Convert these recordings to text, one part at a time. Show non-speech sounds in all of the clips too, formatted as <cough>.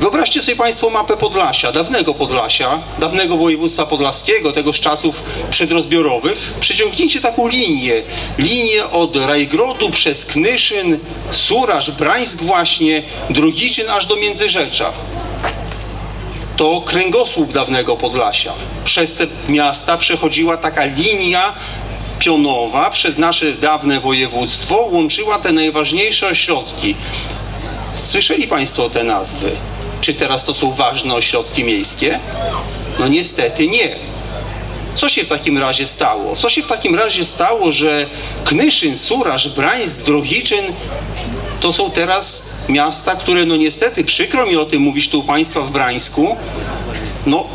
Wyobraźcie sobie Państwo mapę Podlasia, dawnego Podlasia, dawnego województwa podlaskiego, tego z czasów przedrozbiorowych. Przeciągnijcie taką linię, linię od Rajgrodu przez Knyszyn, Suraż, Brańsk właśnie, Drugiczyn aż do Międzyrzecza to kręgosłup dawnego Podlasia. Przez te miasta przechodziła taka linia pionowa przez nasze dawne województwo, łączyła te najważniejsze ośrodki. Słyszeli Państwo te nazwy? Czy teraz to są ważne ośrodki miejskie? No niestety nie. Co się w takim razie stało? Co się w takim razie stało, że Knyszyn, Suraż, Brańsk, Drohiczyn to są teraz miasta, które no niestety, przykro mi o tym mówić tu u Państwa w Brańsku, no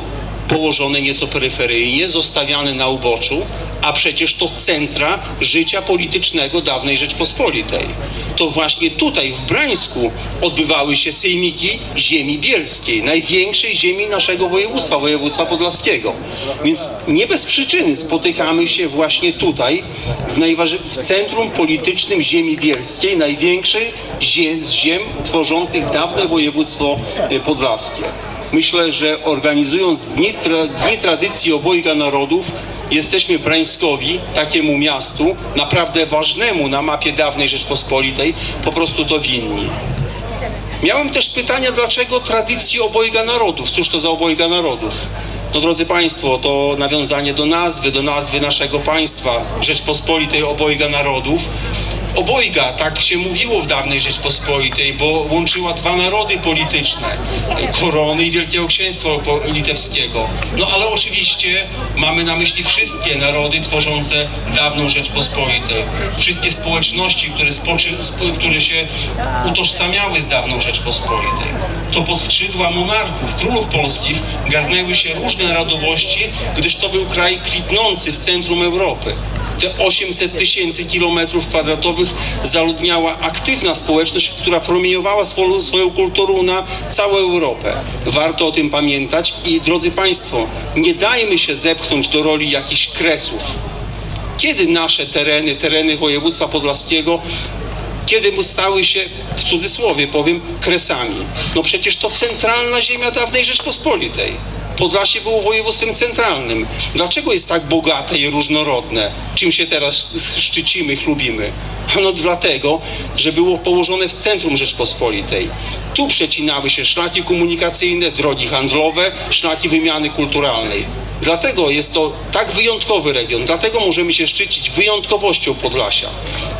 położone nieco peryferyjnie, zostawiane na uboczu, a przecież to centra życia politycznego dawnej Rzeczpospolitej. To właśnie tutaj, w Brańsku, odbywały się sejmiki ziemi bielskiej, największej ziemi naszego województwa, województwa podlaskiego. Więc nie bez przyczyny spotykamy się właśnie tutaj, w, w centrum politycznym ziemi bielskiej, największej z ziem tworzących dawne województwo y, podlaskie. Myślę, że organizując Dni, tra, Dni Tradycji Obojga Narodów, jesteśmy Brańskowi, takiemu miastu, naprawdę ważnemu na mapie dawnej Rzeczpospolitej, po prostu to winni. Miałem też pytania, dlaczego tradycji obojga narodów? Cóż to za obojga narodów? No drodzy Państwo, to nawiązanie do nazwy, do nazwy naszego państwa, Rzeczpospolitej obojga narodów. Obojga, tak się mówiło w dawnej Rzeczpospolitej, bo łączyła dwa narody polityczne, korony i Wielkiego Księstwa Litewskiego. No ale oczywiście mamy na myśli wszystkie narody tworzące dawną Rzeczpospolitej. Wszystkie społeczności, które, spoczy, sp- które się utożsamiały z dawną Rzeczpospolitej. To pod skrzydła monarchów, królów polskich garnęły się różne narodowości, gdyż to był kraj kwitnący w centrum Europy. Te 800 tysięcy kilometrów kwadratowych zaludniała aktywna społeczność, która promieniowała swoją, kulturą na całą Europę. Warto o tym pamiętać i drodzy Państwo, nie dajmy się zepchnąć do roli jakichś kresów. Kiedy nasze tereny, tereny województwa podlaskiego, kiedy mu stały się, w cudzysłowie powiem, kresami? No przecież to centralna ziemia dawnej Rzeczpospolitej. Podlasie było województwem centralnym. Dlaczego jest tak bogate i różnorodne? Czym się teraz szczycimy, chlubimy? Ano dlatego, że było położone w centrum Rzeczpospolitej. Tu przecinały się szlaki komunikacyjne, drogi handlowe, szlaki wymiany kulturalnej. Dlatego jest to tak wyjątkowy region, dlatego możemy się szczycić wyjątkowością Podlasia.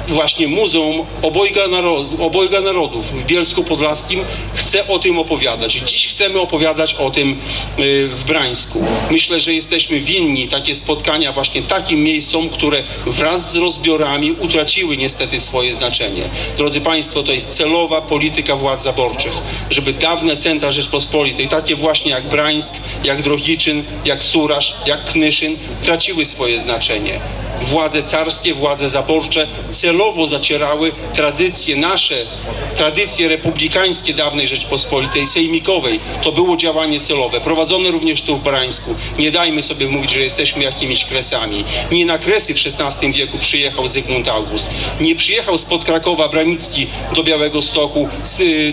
Właśnie Muzeum Obojga, Narod- Obojga Narodów w Bielsku Podlaskim chce o tym opowiadać. Dziś chcemy opowiadać o tym y, w Brańsku. Myślę, że jesteśmy winni takie spotkania właśnie takim miejscom, które wraz z rozbiorami utraciły niestety swoje znaczenie. Drodzy Państwo, to jest celowa polityka władz zaborczych, żeby dawne centra Rzeczpospolitej, takie właśnie jak Brańsk, jak Drohiczyn, jak Suraż, jak Knyszyn, traciły swoje znaczenie. Władze carskie, władze zaborcze celowo zacierały tradycje nasze, tradycje republikańskie dawnej Rzeczpospolitej, sejmikowej. To było działanie celowe, prowadzone również tu w Brańsku. Nie dajmy sobie mówić, że jesteśmy jakimiś kresami. Nie na kresy w XVI wieku przyjechał Zygmunt August. Nie przyjechał spod Krakowa Branicki do Białego Stoku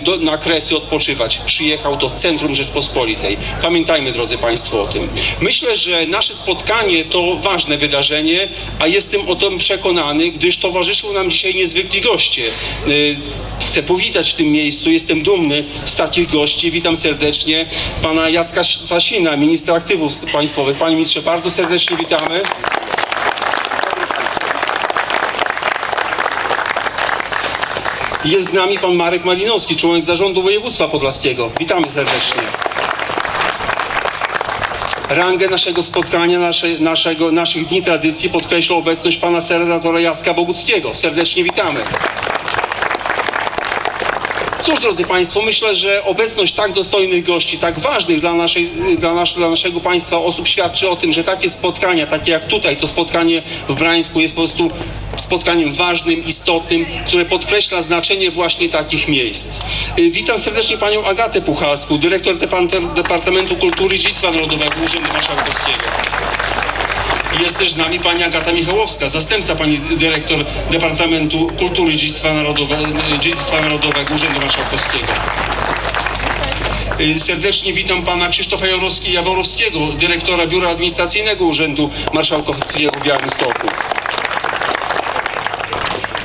do, na kresy odpoczywać. Przyjechał do centrum Rzeczpospolitej. Pamiętajmy, drodzy Państwo, o tym. Myślę, że nasze spotkanie to ważne wydarzenie, a jestem o tym przekonany, gdyż towarzyszą nam dzisiaj niezwykli goście. Y, Chcę powitać w tym miejscu, jestem dumny z takich gości. Witam serdecznie pana Jacka Sasina, ministra aktywów państwowych. Panie ministrze, bardzo serdecznie witamy. Jest z nami pan Marek Malinowski, członek zarządu województwa podlaskiego. Witamy serdecznie. Rangę naszego spotkania, nasze, naszego, naszych dni tradycji podkreśla obecność pana senatora Jacka Boguckiego. Serdecznie witamy. Cóż, drodzy Państwo, myślę, że obecność tak dostojnych gości, tak ważnych dla, naszej, dla, nas, dla naszego państwa osób świadczy o tym, że takie spotkania, takie jak tutaj, to spotkanie w Brańsku jest po prostu spotkaniem ważnym, istotnym, które podkreśla znaczenie właśnie takich miejsc. Y, Witam serdecznie panią Agatę Puchalską, dyrektor Departamentu Kultury i Dziedzictwa Narodowego Urzędu Marszałkowskiego. Jest też z nami pani Agata Michałowska, zastępca pani dyrektor Departamentu Kultury Dziedzictwa, Narodowe, Dziedzictwa Narodowego Urzędu Marszałkowskiego. Serdecznie witam pana Krzysztofa Jaworowski- Jaworowskiego, dyrektora Biura Administracyjnego Urzędu Marszałkowskiego w Białymstoku.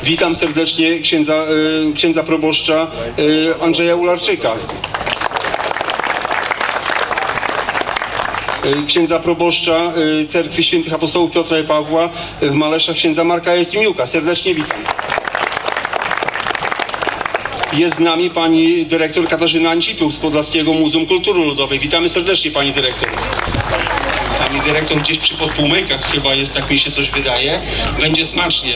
Witam serdecznie księdza, y, księdza proboszcza y, Andrzeja Ularczyka. Księdza proboszcza y, Cerkwi Świętych Apostołów Piotra i Pawła w Maleszach księdza Marka Jakimiuka. Serdecznie witam. Jest z nami pani dyrektor Katarzyna Ancipiuk z Podlaskiego Muzeum Kultury Ludowej. Witamy serdecznie pani dyrektor. Pani dyrektor gdzieś przy podpółmejkach chyba jest, tak mi się coś wydaje. Będzie smacznie.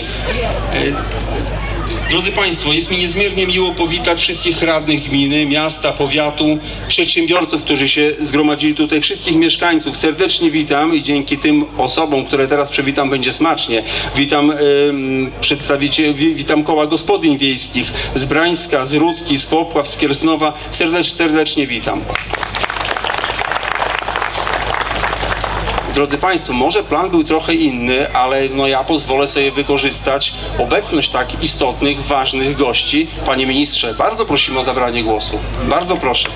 Drodzy Państwo, jest mi niezmiernie miło powitać wszystkich radnych gminy, miasta, powiatu, przedsiębiorców, którzy się zgromadzili tutaj, wszystkich mieszkańców. Serdecznie witam i dzięki tym osobom, które teraz przywitam, będzie smacznie. Witam ym, przedstawicieli, wi- witam koła gospodyń wiejskich z Brańska, z Rudki, z Popław, z Kiersnowa. Serdecz, serdecznie witam. Drodzy Państwo, może plan był trochę inny, ale no ja pozwolę sobie wykorzystać obecność tak istotnych, ważnych gości. Panie Ministrze, bardzo prosimy o zabranie głosu. Bardzo proszę.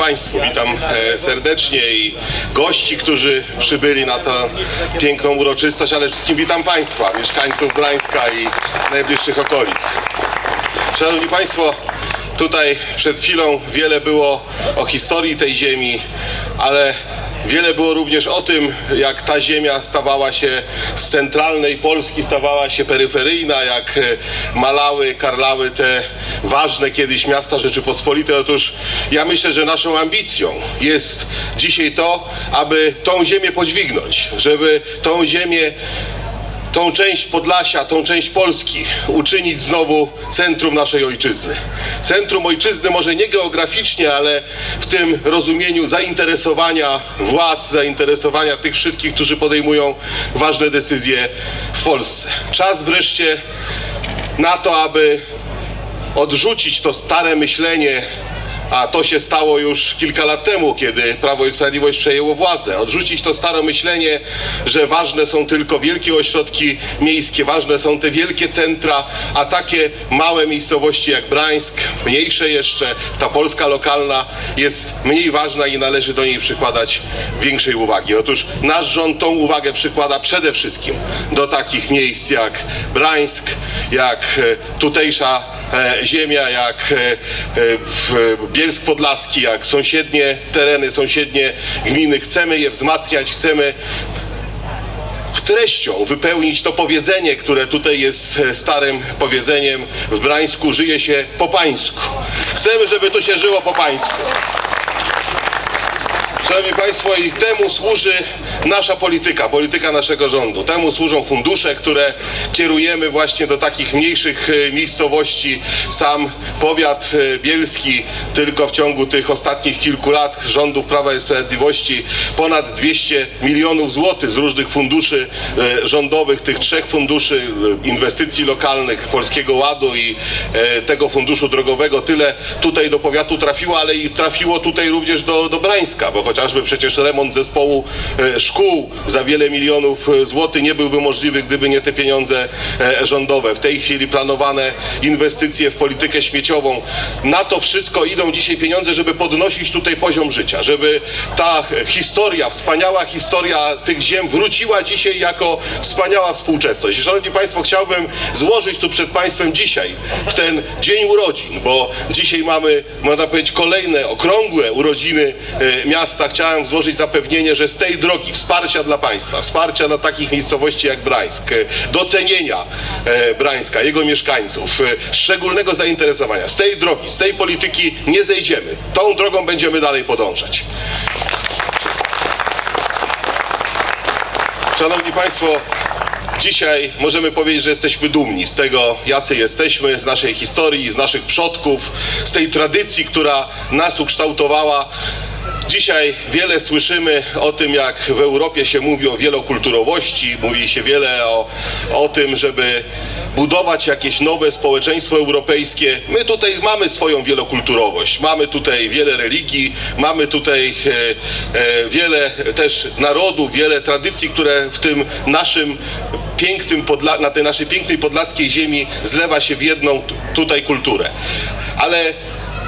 Państwu, witam e, serdecznie i gości, którzy przybyli na tę piękną uroczystość, ale wszystkim witam Państwa, mieszkańców Brańska i najbliższych okolic. Szanowni Państwo, tutaj przed chwilą wiele było o historii tej ziemi, ale wiele było również o tym, jak ta ziemia stawała się z centralnej Polski, stawała się peryferyjna, jak e, malały, karlały te ważne kiedyś miasta Rzeczypospolitej. Otóż ja myślę, że naszą ambicją jest dzisiaj to, aby tą ziemię podźwignąć, żeby tą ziemię tą część Podlasia, tą część Polski uczynić znowu centrum naszej ojczyzny. Centrum ojczyzny może nie geograficznie, ale w tym rozumieniu zainteresowania władz, zainteresowania tych wszystkich, którzy podejmują ważne decyzje w Polsce. Czas wreszcie na to, aby odrzucić to stare myślenie, a to się stało już kilka lat temu, kiedy Prawo i Sprawiedliwość przejęło władzę. Odrzucić to stare myślenie, że ważne są tylko wielkie ośrodki miejskie, ważne są te wielkie centra, a takie małe miejscowości jak Brańsk, mniejsze jeszcze, ta Polska lokalna jest mniej ważna i należy do niej przykładać większej uwagi. Otóż nasz rząd tą uwagę przykłada przede wszystkim do takich miejsc jak Brańsk, jak e, tutejsza ziemia, jak e, e, Bielsk Podlaski, jak sąsiednie tereny, sąsiednie gminy. Chcemy je wzmacniać, chcemy treścią wypełnić to powiedzenie, które tutaj jest e, starym powiedzeniem w Brańsku, żyje się po pańsku. Chcemy, żeby tu się żyło po pańsku. Szanowni Państwo, i temu służy nasza polityka, polityka naszego rządu. Temu służą fundusze, które kierujemy właśnie do takich mniejszych e, miejscowości. Sam powiat e, bielski tylko w ciągu tych ostatnich kilku lat rządów Prawa i Sprawiedliwości ponad 200 milionów złotych z różnych funduszy e, rządowych, tych trzech funduszy inwestycji lokalnych, Polskiego Ładu i tego funduszu drogowego. Tyle tutaj do powiatu trafiło, ale i trafiło tutaj również do, do Brańska, bo chociażby przecież remont zespołu szkół za wiele milionów e, złotych nie byłby możliwy, gdyby nie te pieniądze e, rządowe. W tej chwili planowane inwestycje w politykę śmieciową. Na to wszystko idą dzisiaj pieniądze, żeby podnosić tutaj poziom życia, żeby ta historia, wspaniała historia tych ziem wróciła dzisiaj jako wspaniała współczesność. Szanowni Państwo, chciałbym złożyć tu przed Państwem dzisiaj, w ten dzień urodzin, bo dzisiaj mamy, można powiedzieć, kolejne okrągłe urodziny e, miasta. Chciałem złożyć zapewnienie, że z tej drogi wsparcia dla Państwa, wsparcia dla takich miejscowości jak Brańsk, e, docenienia e, Brańska, jego mieszkańców, e, szczególnego zainteresowania. Z tej drogi, z tej polityki nie zejdziemy. Tą drogą będziemy dalej podążać. Szanowni Państwo, dzisiaj możemy powiedzieć, że jesteśmy dumni z tego, jacy jesteśmy, z naszej historii, z naszych przodków, z tej tradycji, która nas ukształtowała. Dzisiaj wiele słyszymy o tym, jak w Europie się mówi o wielokulturowości, mówi się wiele o, o tym, żeby budować jakieś nowe społeczeństwo europejskie. My tutaj mamy swoją wielokulturowość, mamy tutaj wiele religii, mamy tutaj e, e, wiele też narodów, wiele tradycji, które w tym naszym pięknym, podla- na tej naszej pięknej podlaskiej ziemi zlewa się w jedną tutaj kulturę. Ale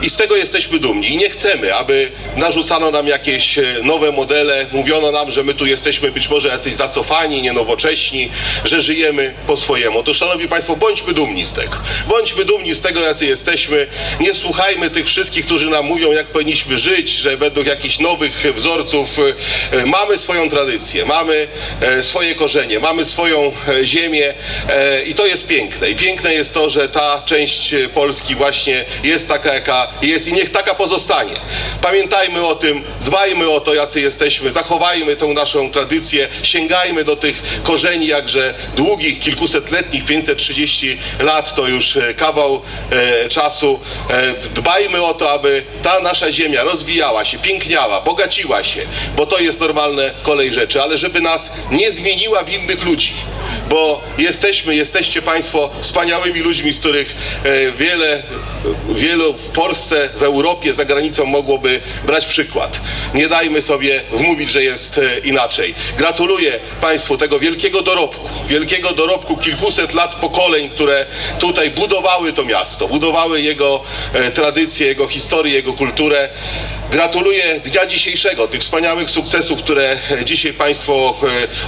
i z tego jesteśmy dumni i nie chcemy, aby narzucano nam jakieś e, nowe modele, mówiono nam, że my tu jesteśmy być może jacyś zacofani, nienowocześni, że żyjemy po swojemu. Otóż, Szanowni Państwo, bądźmy dumni z tego. Bądźmy dumni z tego, jacy jesteśmy. Nie słuchajmy tych wszystkich, którzy nam mówią, jak powinniśmy żyć, że według jakichś nowych wzorców e, mamy swoją tradycję, mamy e, swoje korzenie, mamy swoją ziemię i to jest piękne. I piękne jest to, że ta część Polski właśnie jest taka, jaka jest i niech taka pozostanie. Pamiętajmy o tym, dbajmy o to, jacy jesteśmy, zachowajmy tą naszą tradycję, sięgajmy do tych korzeni, jakże długich, kilkusetletnich, 530 lat to już e, kawał e, czasu. E, dbajmy o to, aby ta nasza ziemia rozwijała się, piękniała, bogaciła się, bo to jest normalne kolej rzeczy, ale żeby nas nie zmieniła w innych ludzi bo jesteśmy, jesteście Państwo wspaniałymi ludźmi, z których e, wiele, wielu w Polsce, w Europie, za granicą mogłoby brać przykład. Nie dajmy sobie wmówić, że jest e, inaczej. Gratuluję Państwu tego wielkiego dorobku, wielkiego dorobku kilkuset lat pokoleń, które tutaj budowały to miasto, budowały jego e, tradycje, jego historię, jego kulturę. Gratuluję dnia dzisiejszego, tych wspaniałych sukcesów, które e, dzisiaj Państwo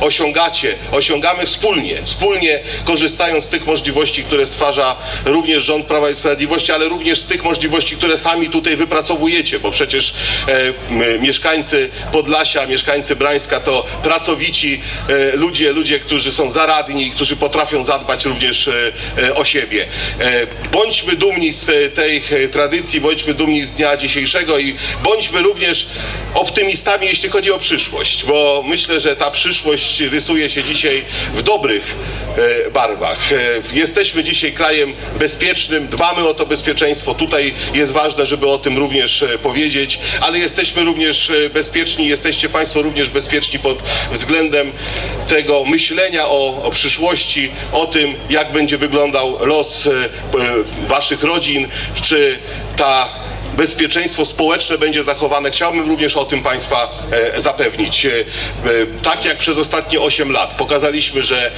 e, osiągacie, osiągamy wspólnie, wspólnie korzystając z tych możliwości, które stwarza również rząd Prawa i Sprawiedliwości, ale również z tych możliwości, które sami tutaj wypracowujecie, bo przecież e, mieszkańcy Podlasia, mieszkańcy Brańska to pracowici ludzie, ludzie, którzy są zaradni, którzy potrafią zadbać również o siebie. Bądźmy dumni z tej tradycji, bądźmy dumni z dnia dzisiejszego i bądźmy również optymistami, jeśli chodzi o przyszłość, bo myślę, że ta przyszłość rysuje się dzisiaj w dobrych e, barwach. E, Jesteśmy dzisiaj krajem bezpiecznym, dbamy o to bezpieczeństwo. Tutaj jest ważne, żeby o tym również e, powiedzieć, ale jesteśmy również bezpieczni, jesteście Państwo również bezpieczni pod względem tego myślenia o, o przyszłości, o tym, jak będzie wyglądał los Waszych rodzin, czy ta bezpieczeństwo społeczne będzie zachowane. Chciałbym również o tym Państwa e, zapewnić. E, e, tak jak przez ostatnie 8 lat pokazaliśmy, że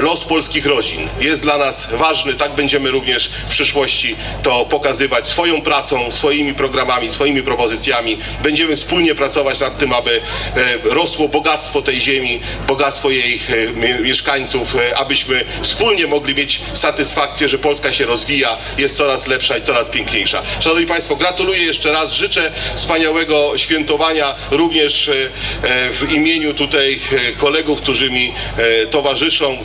los polskich rodzin jest dla nas ważny, tak będziemy również w przyszłości to pokazywać swoją pracą, swoimi programami, swoimi propozycjami. Będziemy wspólnie pracować nad tym, aby rosło bogactwo tej ziemi, bogactwo jej mie- mieszkańców, abyśmy wspólnie mogli mieć satysfakcję, że Polska się rozwija, jest coraz lepsza i coraz piękniejsza. Szanowni Państwo, gratuluję jeszcze raz, życzę wspaniałego świętowania również e, e, w imieniu tutaj e, kolegów, którzy mi towarzyszą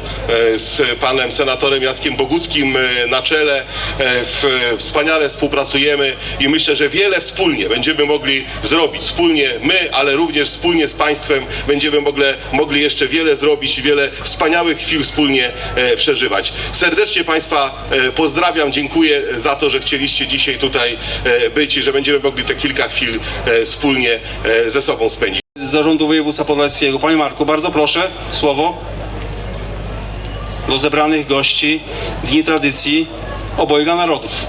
z panem senatorem Jackiem Boguckim na czele. Wspaniale współpracujemy i myślę, że wiele wspólnie będziemy mogli zrobić. Wspólnie my, ale również wspólnie z państwem będziemy mogli, mogli jeszcze wiele zrobić i wiele wspaniałych chwil wspólnie przeżywać. Serdecznie Państwa pozdrawiam, dziękuję za to, że chcieliście dzisiaj tutaj e, być że będziemy mogli te kilka chwil e, wspólnie e, ze sobą spędzić. Z Zarządu Województwa Podlaskiego. Panie Marku, bardzo proszę, słowo do zebranych gości Dni Tradycji Obojga Narodów.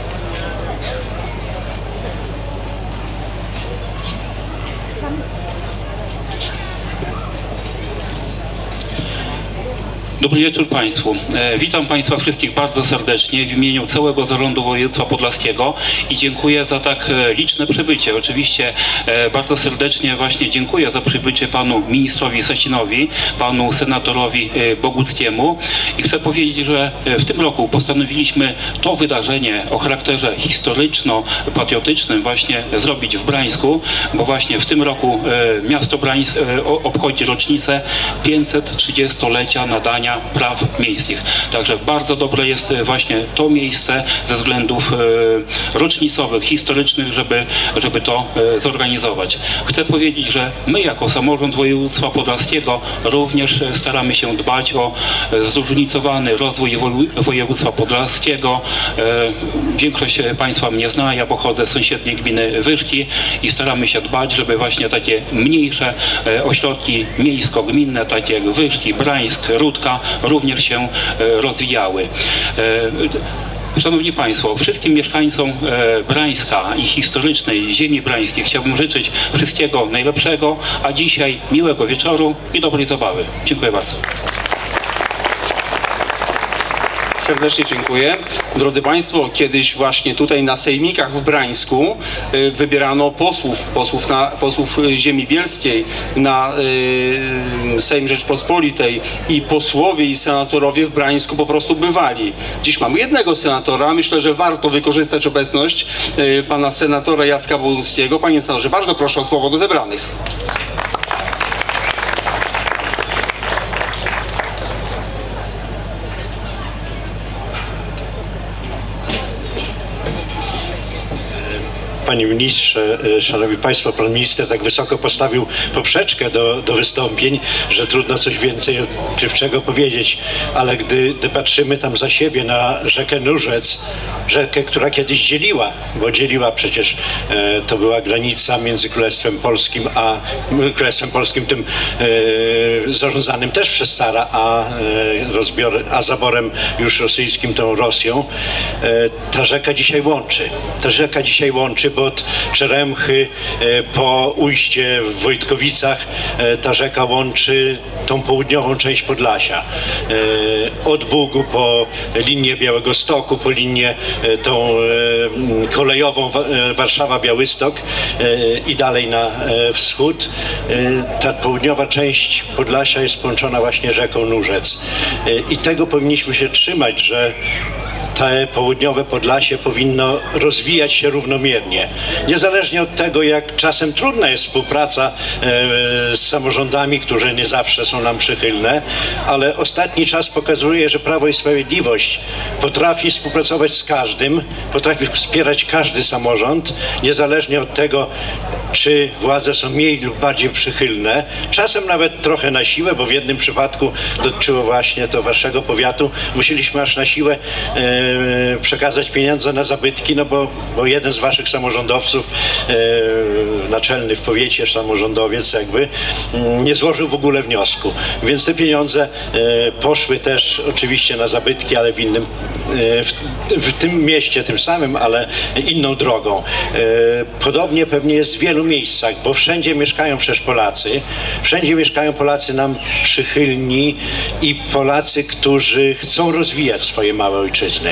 Dobry wieczór Państwu. E, Witam Państwa wszystkich bardzo serdecznie w imieniu całego Zarządu Województwa Podlaskiego i dziękuję za tak e, liczne przybycie. Oczywiście e, bardzo serdecznie właśnie dziękuję za przybycie Panu Ministrowi Sasinowi, Panu Senatorowi Boguckiemu i chcę powiedzieć, że w tym roku postanowiliśmy to wydarzenie o charakterze historyczno-patriotycznym właśnie zrobić w Brańsku, bo właśnie w tym roku miasto Brańsk obchodzi rocznicę 530-lecia nadania praw miejskich. Także bardzo dobre jest e, właśnie to miejsce ze względów e, rocznicowych, historycznych, żeby, żeby to e, zorganizować. Chcę powiedzieć, że my jako samorząd województwa podlaskiego również staramy się dbać o zróżnicowany rozwój woj- województwa podlaskiego. Większość Państwa mnie zna, ja pochodzę z sąsiedniej gminy Wyszki i staramy się dbać, żeby właśnie takie mniejsze ośrodki miejsko-gminne, takie jak Wyszki, Brańsk, Rudka, również się e, rozwijały. E, Szanowni Państwo, wszystkim mieszkańcom e, Brańska i historycznej ziemi brańskiej chciałbym życzyć wszystkiego najlepszego, a dzisiaj miłego wieczoru i dobrej zabawy. Dziękuję bardzo. Serdecznie dziękuję. Drodzy Państwo, kiedyś właśnie tutaj na sejmikach w Brańsku y, wybierano posłów, posłów, na, posłów y, ziemi bielskiej na y, Sejm Rzeczpospolitej i posłowie i senatorowie w Brańsku po prostu bywali. Dziś mamy jednego senatora, myślę, że warto wykorzystać obecność pana senatora Jacka Boguckiego. Panie senatorze, bardzo proszę o słowo do zebranych. Panie ministrze, e, szanowni państwo, pan minister tak wysoko postawił poprzeczkę do, do wystąpień, że trudno coś więcej odkrywczego powiedzieć, ale gdy, gdy patrzymy tam za siebie na rzekę Nurzec, rzekę, która kiedyś dzieliła, bo dzieliła przecież, e, to była granica między Królestwem Polskim a Królestwem Polskim tym e, zarządzanym też przez cara, a, e, rozbior, a zaborem już rosyjskim tą Rosją, ta rzeka dzisiaj łączy. Ta rzeka dzisiaj łączy, bo od Czeremchy po ujście w Wojtkowicach ta rzeka łączy tą południową część Podlasia. Od Bugu po linię Białego Stoku, po linię tą e, kolejową e, Warszawa-Białystok e, i dalej na e, wschód. E, Ta południowa część Podlasia jest połączona właśnie rzeką Nurzec. E, I tego powinniśmy się trzymać, że południowe Podlasie powinno rozwijać się równomiernie. Niezależnie od tego, jak czasem trudna jest współpraca e, z samorządami, które nie zawsze są nam przychylne, ale ostatni czas pokazuje, że Prawo i Sprawiedliwość potrafi współpracować z każdym, potrafi wspierać każdy samorząd, niezależnie od tego, czy władze są mniej lub bardziej przychylne, czasem nawet trochę na siłę, bo w jednym przypadku dotyczyło właśnie to waszego powiatu, musieliśmy aż na siłę e, przekazać pieniądze na zabytki, no bo, bo jeden z waszych samorządowców, e, naczelny w powiecie samorządowiec jakby, mm, nie złożył w ogóle wniosku. Więc te pieniądze e, poszły też oczywiście na zabytki, ale w innym, e, w, w tym mieście tym samym, ale inną drogą. E, Podobnie pewnie jest w wielu miejscach, bo wszędzie mieszkają przecież Polacy, wszędzie mieszkają Polacy nam przychylni i Polacy, którzy chcą rozwijać swoje małe ojczyzny.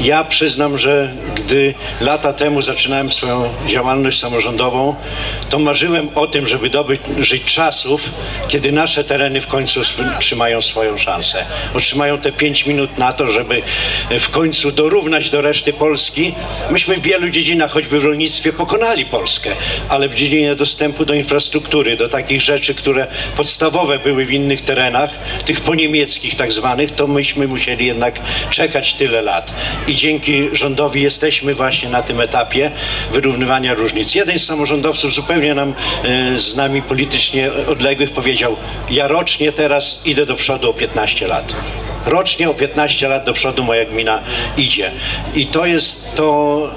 Ja przyznam, że gdy lata temu zaczynałem swoją działalność samorządową, to marzyłem o tym, żeby dobyć żyć czasów, kiedy nasze tereny w końcu sw- trzymają swoją szansę. Otrzymają te pięć minut na to, żeby w końcu dorównać do reszty Polski. Myśmy w wielu dziedzinach, choćby w rolnictwie, pokonali Polskę, ale w dziedzinie dostępu do infrastruktury, do takich rzeczy, które podstawowe były w innych terenach, tych poniemieckich tak zwanych, to myśmy musieli jednak czekać tyle lat. I dzięki rządowi jesteśmy właśnie na tym etapie wyrównywania różnic. Jeden z samorządowców zupełnie nam e, z nami politycznie odległych powiedział, ja rocznie teraz idę do przodu o 15 lat. Rocznie o 15 lat do przodu moja gmina idzie. I to jest to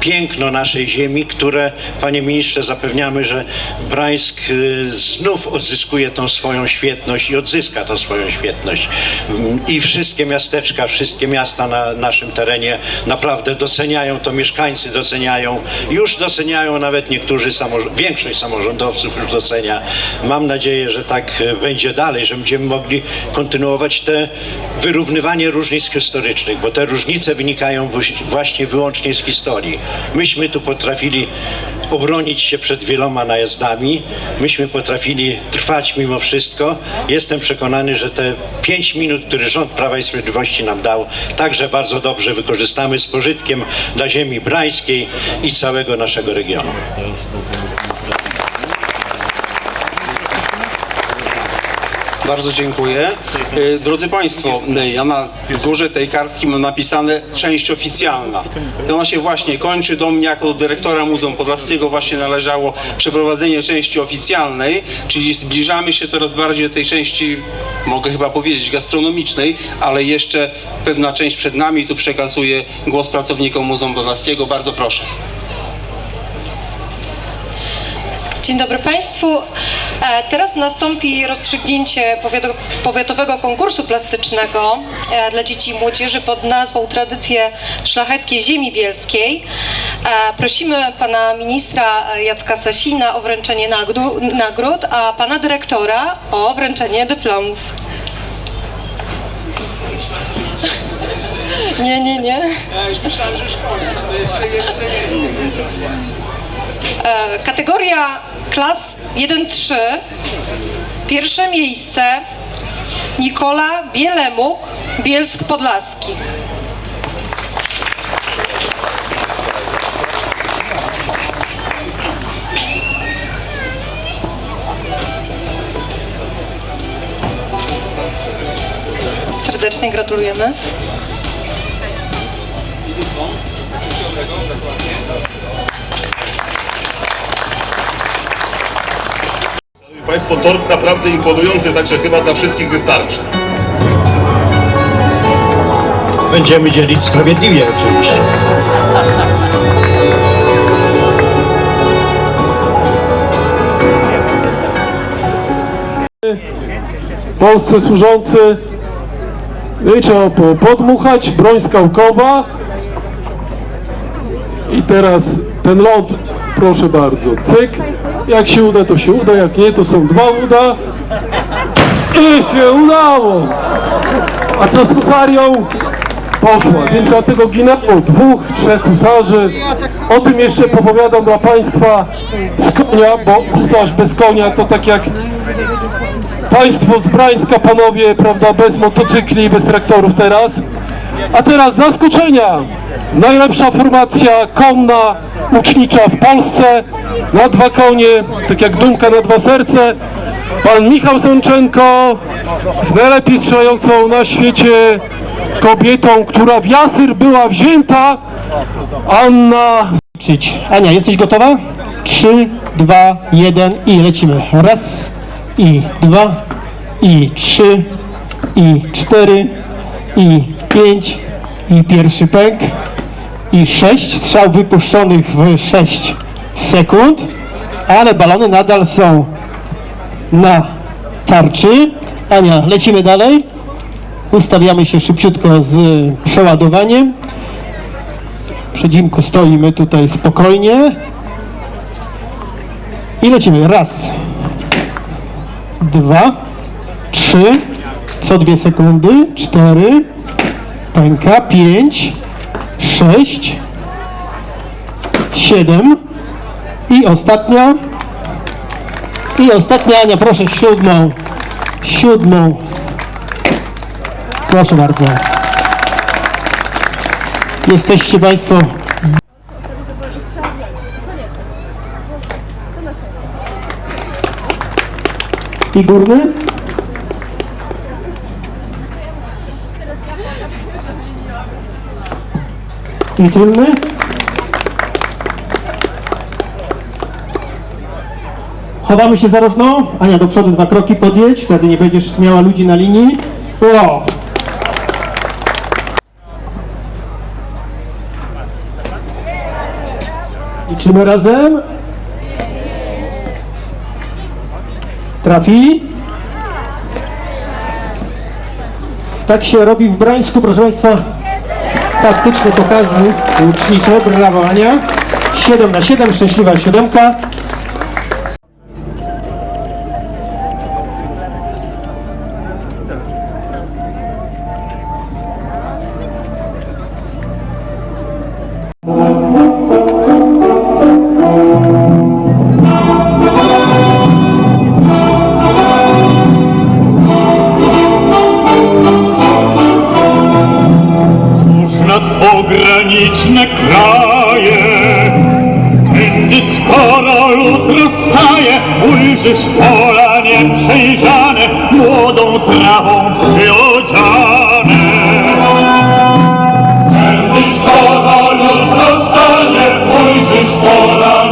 piękno naszej ziemi, które, panie ministrze, zapewniamy, że Brańsk y, znów odzyskuje tą swoją świetność i odzyska tą swoją świetność. Mm, I wszystkie miasteczka, wszystkie miasta na naszym terenie naprawdę doceniają to, mieszkańcy doceniają, już doceniają nawet niektórzy, samorz- większość samorządowców już docenia. Mam nadzieję, że tak y, będzie dalej, że będziemy mogli kontynuować te wyrównywanie różnic historycznych, bo te różnice wynikają właśnie wyłącznie z historii. Myśmy tu potrafili obronić się przed wieloma najazdami, myśmy potrafili trwać mimo wszystko. Jestem przekonany, że te pięć minut, które rząd Prawa i Sprawiedliwości nam dał, także bardzo dobrze wykorzystamy z pożytkiem dla ziemi brańskiej i całego naszego regionu. Bardzo dziękuję. E, Drodzy Państwo, e, ja na górze tej kartki mam napisane część oficjalna. Ona się właśnie kończy. Do mnie jako do dyrektora Muzeum Podlaskiego właśnie należało przeprowadzenie części oficjalnej, czyli zbliżamy się coraz bardziej do tej części, mogę chyba powiedzieć, gastronomicznej, ale jeszcze pewna część przed nami. Tu przekazuję głos pracownikom Muzeum Podlaskiego. Bardzo proszę. Dzień dobry Państwu. E, Teraz nastąpi rozstrzygnięcie powiato- powiatowego konkursu plastycznego e, dla dzieci i młodzieży pod nazwą Tradycje Szlacheckiej Ziemi Bielskiej. E, Prosimy pana ministra Jacka Sasina o wręczenie nagród, a pana dyrektora o wręczenie dyplomów. <laughs> Nie, nie, nie. E, Kategoria klas 1-3. Pierwsze miejsce Nikola Bielemuk, Bielsk Podlaski. Serdecznie gratulujemy. Państwo, tort naprawdę imponujący, także chyba dla wszystkich wystarczy. Będziemy dzielić sprawiedliwie oczywiście. Polsce służący. Trzeba po- podmuchać, broń skałkowa. I teraz ten ląd, proszę bardzo, cyk. Jak się uda, to się uda, jak nie, to są dwa uda. I się udało! A co z husarią? Poszła, więc dlatego ginęło dwóch, trzech husarzy. O tym jeszcze popowiadam dla Państwa z konia, bo husarz bez konia to tak jak Państwo z Brańska, panowie, prawda, bez motocykli, bez traktorów teraz. A teraz zaskoczenia! Najlepsza formacja konna, łucznicza w Polsce, na dwa konie, tak jak dumka na dwa serce. Pan Michał Sączenko z najlepiej strzelającą na świecie kobietą, która w Jasyr była wzięta, Anna. Ania, jesteś gotowa? 3, 2, 1 i lecimy. Raz, i dwa, i trzy, i cztery, i pięć, i pierwszy pęk, i sześć strzał wypuszczonych w 6 sekund, ale balony nadal są na tarczy. Ania, lecimy dalej. Ustawiamy się szybciutko z przeładowaniem. Przedzimku stoimy tutaj spokojnie. I lecimy. Raz, dwa, trzy, co dwie sekundy, cztery, pęka, pięć, sześć, siedem i ostatnia. I ostatnia, Ania, proszę, siódmą, siódmą. Proszę bardzo. Jesteście Państwo i górny. I tylny. Chowamy się za rożną. Ania do przodu dwa kroki podjedź, wtedy nie będziesz miała ludzi na linii. O! Liczymy razem. Trafi. Tak się robi w Brańsku, proszę Państwa. Taktyczne pokazy łucznicze. Brawo Ania. 7 na 7, szczęśliwa siódemka. Skoro lud rozstaje, ujrzysz pola nieprzejrzane, młodą trawą przyodziane. Tędy skoro lud rozstaje, ujrzysz pola